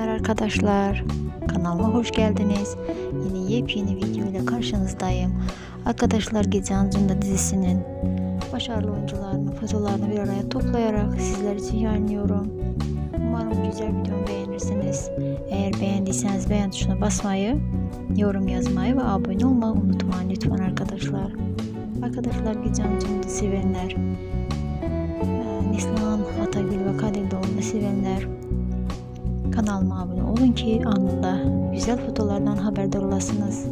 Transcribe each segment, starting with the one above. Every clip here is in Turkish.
günler arkadaşlar. Kanalıma hoş geldiniz. Yine yepyeni video ile karşınızdayım. Arkadaşlar Gece Ancı'nda dizisinin başarılı oyuncularını, fotolarını bir araya toplayarak sizler için yayınlıyorum. Umarım güzel videomu beğenirsiniz. Eğer beğendiyseniz beğen tuşuna basmayı, yorum yazmayı ve abone olmayı unutmayın lütfen arkadaşlar. Arkadaşlar Gece Ancı'nı sevenler, e, Neslihan Atagül ve Kadir Doğum'u sevenler kanalıma abone olun ki anında güzel fotolardan haberdar olasınız.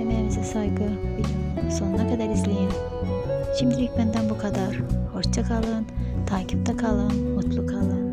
Emeğimize saygı videonun sonuna kadar izleyin. Şimdilik benden bu kadar. Hoşça kalın, takipte kalın, mutlu kalın.